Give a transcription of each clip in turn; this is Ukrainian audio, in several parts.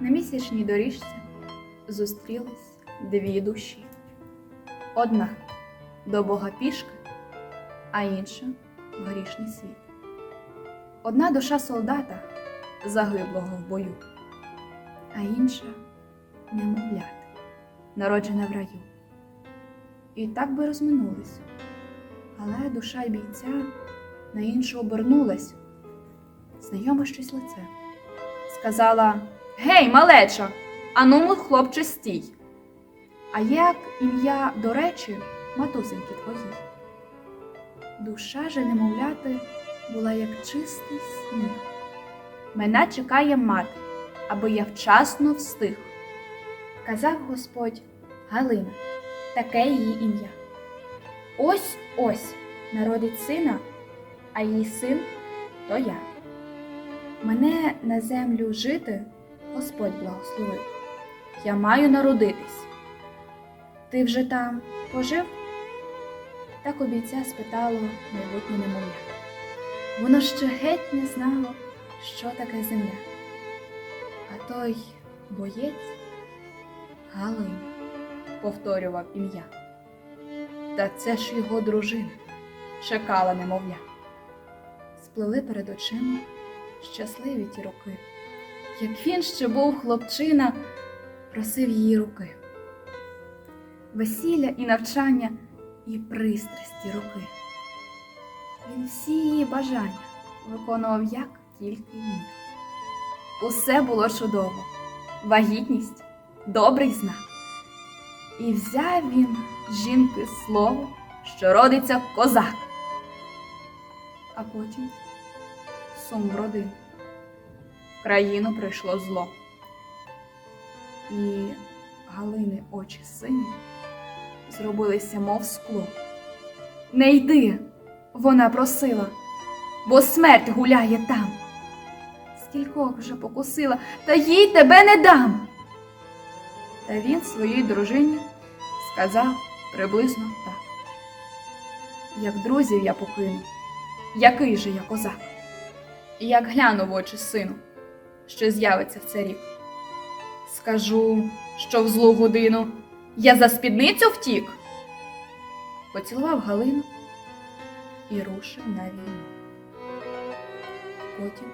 На місячній доріжці зустрілись дві душі. Одна до Бога пішки, а інша в грішний світ. Одна душа солдата загиблого в бою, а інша немовляти, народжена в раю. І так би розминулись. Але душа бійця на іншу обернулась, знайоме щось лице. Сказала: Гей, малеча, анумо, хлопче, стій. А як ім'я, до речі, матусеньки твої. Душа же немовляти була як чистий сніг. Мене чекає мати, аби я вчасно встиг. Казав Господь Галина, таке її ім'я. Ось ось народить сина, а її син то я. Мене на землю жити Господь благословив. Я маю народитись. Ти вже там пожив? Так обійця спитало майбутнє немовля. Воно ще геть не знало, що таке земля. А той боєць Галина повторював ім'я. Та це ж його дружина чекала немовля. Сплили перед очима щасливі ті роки. Як він ще був хлопчина, просив її руки. Весілля і навчання, і пристрасті роки. Він всі її бажання виконував як тільки міг. Усе було чудово, вагітність, добрий знак. І взяв він жінки слово, що родиться козак. А потім сум. В країну прийшло зло. І Галини очі сині зробилися, мов скло. Не йди, вона просила, бо смерть гуляє там. Скількох вже покусила, та їй тебе не дам. Та він своїй дружині сказав приблизно так. Як друзів я покину, який же я козак? Як гляну в очі сину, що з'явиться в цей рік. Скажу, що в злу годину я за спідницю втік. Поцілував Галину і рушив на війну. Потім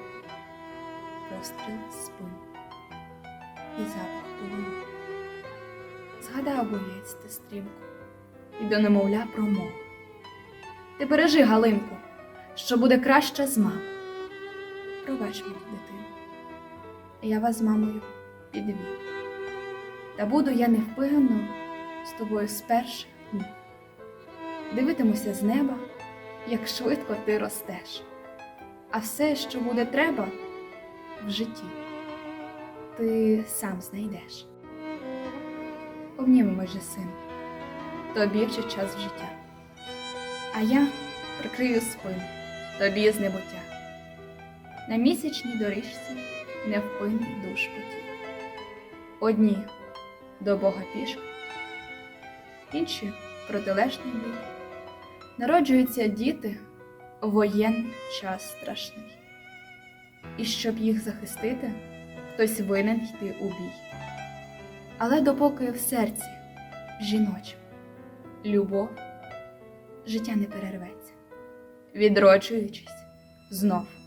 постріл з спину і запах полину. Згадав боєць ти стрімко і до немовля промов. Ти бережи, Галинку, що буде краще з мам. Пробач мені, дитину, я вас з мамою підвів. Та буду я невпинно з тобою з перших днів. Дивитимуся з неба, як швидко ти ростеш, а все, що буде треба в житті, ти сам знайдеш. Обнімемо же, син, тобі вже час в життя. А я прикрию спину тобі з небуття. На місячній доріжці невпинний душ потік. Одні до Бога пішки, інші протилежний бік. Народжуються діти воєнний час страшний. І щоб їх захистити, хтось винен йти у бій. Але допоки в серці жіночим любов, життя не перерветься, відроджуючись знов.